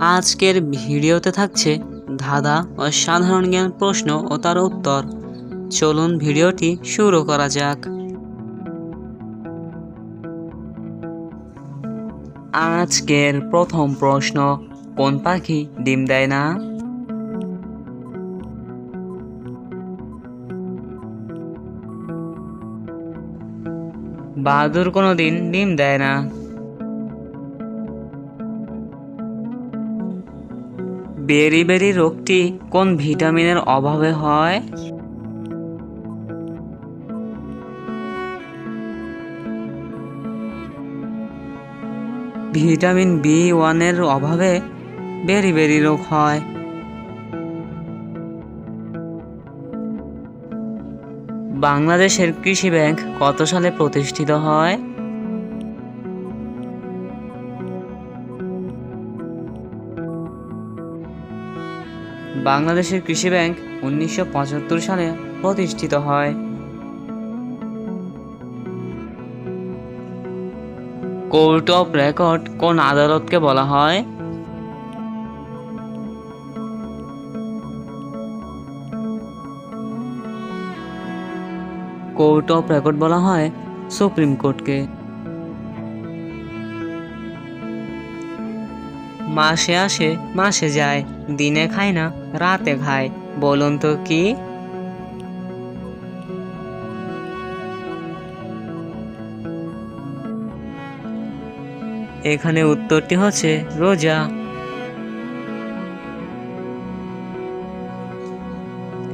আজকের ভিডিওতে থাকছে ধাঁধা ও সাধারণ জ্ঞান প্রশ্ন ও তার উত্তর। চলুন ভিডিওটি শুরু করা যাক। আজকের প্রথম প্রশ্ন, কোন পাখি ডিম দেয় না? বাহাদুর কোনোদিন ডিম দেয় না। বেরি বেরি রোগটি কোন ভিটামিনের অভাবে হয়? ভিটামিন বি ওয়ানের অভাবে বেরি বেরি রোগ হয়। বাংলাদেশের কৃষি ব্যাংক কত সালে প্রতিষ্ঠিত হয়? বাংলাদেশের কৃষি ব্যাংক উনিশশো পঁচাত্তর সালে প্রতিষ্ঠিত হয়। কোর্ট অফ রেকর্ড কোন আদালতকে বলা হয়? কোর্ট অফ রেকর্ড বলা হয় সুপ্রিম কোর্টকে। মাসে আসে, মাসে যায়, দিনে খায় না। রাতে খায় বলুন তো কি? এখানে উত্তরটি হচ্ছে রোজা।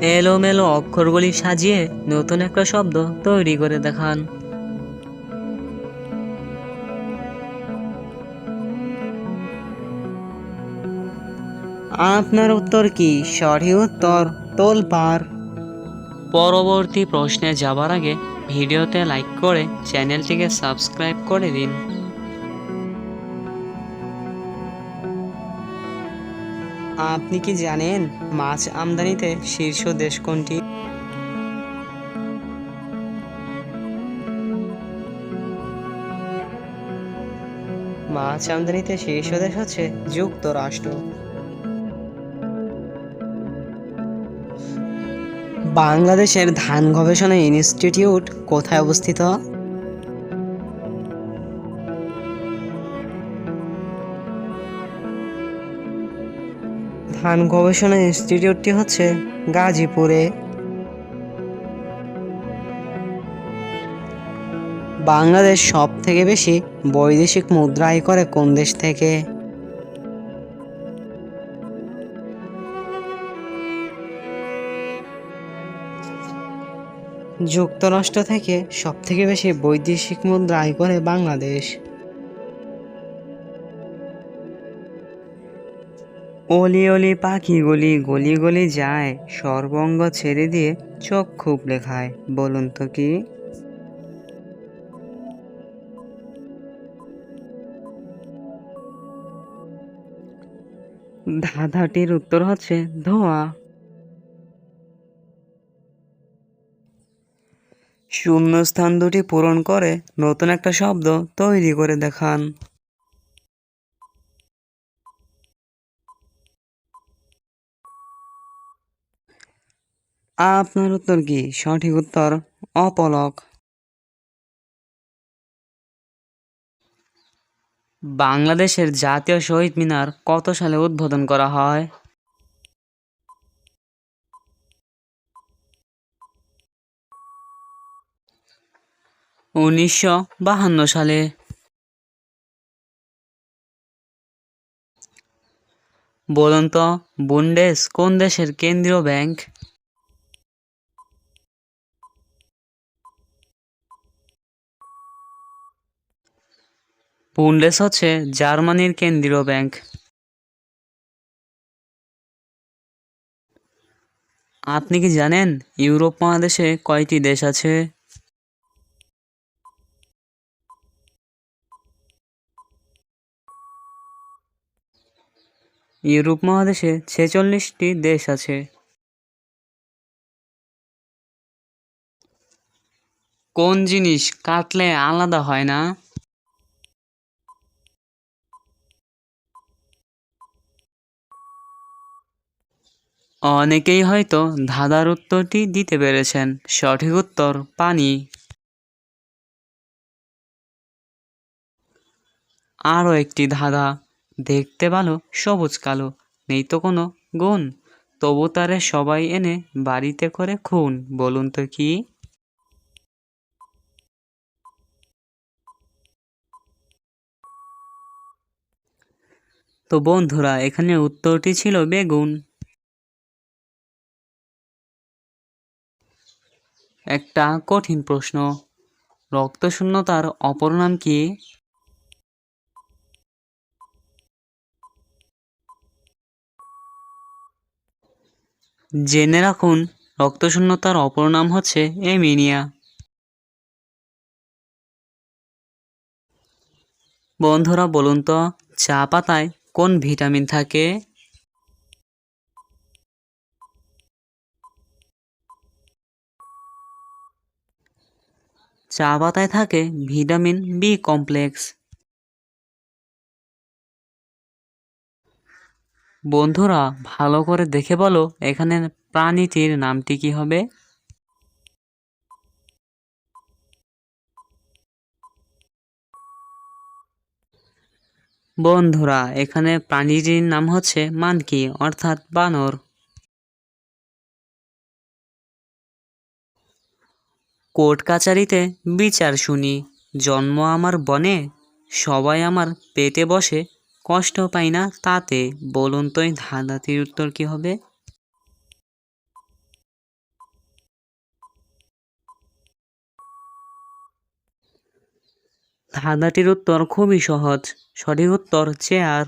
এলোমেলো অক্ষরগুলি সাজিয়ে নতুন একটা শব্দ তৈরি করে দেখান। আপনার উত্তর কি? সঠিক উত্তর তোলপার পরবর্তী প্রশ্নে যাবার আগে ভিডিওতে লাইক করে চ্যানেলটিকে সাবস্ক্রাইব করে দিন। আপনি কি জানেন মাছ আমদানিতে শীর্ষ দেশ কোনটি? মাছ আমদানিতে শীর্ষ দেশ হচ্ছে যুক্তরাষ্ট্র। বাংলাদেশের ধান গবেষণা ইনস্টিটিউট কোথায় অবস্থিত? ধান গবেষণা ইনস্টিটিউটটি হচ্ছে গাজীপুরে। বাংলাদেশ সব থেকে বেশি বৈদেশিক মুদ্রা আয় করে কোন দেশ থেকে? যুক্তরাষ্ট্র থেকে সব থেকে বেশি বৈদেশিক মুদ্রা আয় করে বাংলাদেশ। অলি অলি পাখিগুলি গলি গলি যায়, সর্বঙ্গ ছেড়ে দিয়ে চোখ খুব লেখায় বলুন তো কি? ধাঁধাটির উত্তর হচ্ছে ধোঁয়া। শূন্যস্থান দুটি পূরণ করে নতুন একটা শব্দ তৈরি করে দেখান। আপনার উত্তর কি? সঠিক উত্তর অপলক। বাংলাদেশের জাতীয় শহীদ মিনার কত সালে উদ্বোধন করা হয়? উনিশশো বাহান্ন সালে। বলুন তো, বুন্ডেস কোন দেশের কেন্দ্রীয় ব্যাংক? বুন্ডেস হচ্ছে জার্মানির কেন্দ্রীয় ব্যাংক। আপনি কি জানেন ইউরোপ মহাদেশে কয়টি দেশ আছে? ইউরোপ মহাদেশে ছেচল্লিশটি দেশ আছে। কোন জিনিস কাটলে আলাদা হয় না? অনেকেই হয়তো ধাঁধার উত্তরটি দিতে পেরেছেন। সঠিক উত্তর পানি। আরও একটি ধাঁধা। দেখতে ভালো সবুজ কালো, নেই তো কোনো গুণ। তবু তারে সবাই এনে বাড়িতে করে খুন, বলুন তো কি? তো বন্ধুরা, এখানে উত্তরটি ছিল বেগুন। একটা কঠিন প্রশ্ন। রক্তশূন্যতার অপর নাম কি? জেনে রাখুন, রক্তশূন্যতার অপর নাম হচ্ছে এমিনিয়া বন্ধুরা, বলুন তো, চা পাতায় কোন ভিটামিন থাকে? চা পাতায় থাকে ভিটামিন বি কমপ্লেক্স। বন্ধুরা, ভালো করে দেখে বলো, এখানে প্রাণীটির নামটি কি হবে? বন্ধুরা, এখানে প্রাণীটির নাম হচ্ছে মানকি, অর্থাৎ বানর। কোর্ট কাচারিতে বিচার শুনি। জন্ম আমার বনে, সবাই আমার পেটে বসে কষ্ট পাই না, তাতে বলুন তো এই ধাঁধাটির উত্তর কি হবে? ধাঁধাটির উত্তর খুবই সহজ, সঠিক উত্তর চেয়ার।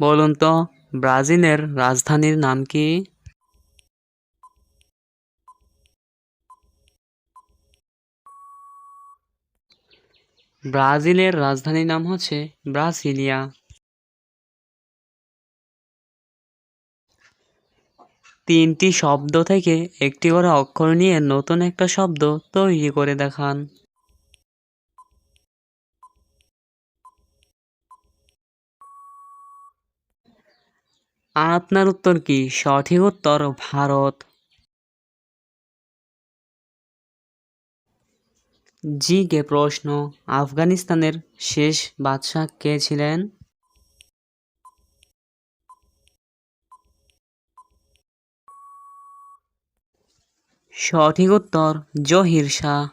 বলুন তো, ব্রাজিলের রাজধানীর নাম কি? ব্রাজিলের রাজধানীর নাম হচ্ছে ব্রাসিলিয়া। তিনটি শব্দ থেকে একটি করে অক্ষর নিয়ে নতুন একটা শব্দ তৈরি করে দেখান। আপনার উত্তর কি? সঠিক উত্তর ভারত। জি কে প্রশ্ন, আফগানিস্তানের শেষ বাদশাহ কে ছিলেন? সঠিক উত্তর, জহির শাহ।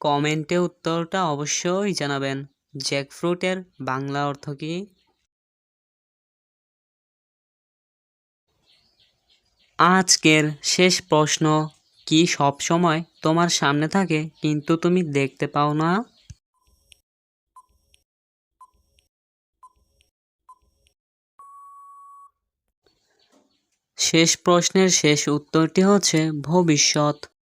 কমেন্টে উত্তরটা অবশ্যই জানাবেন। জ্যাকফ্রুটের বাংলা অর্থ কি? আজকের শেষ প্রশ্ন কি সব সময় তোমার সামনে থাকে কিন্তু তুমি দেখতে পাও না? শেষ প্রশ্নের শেষ উত্তরটি হচ্ছে ভবিষ্যৎ।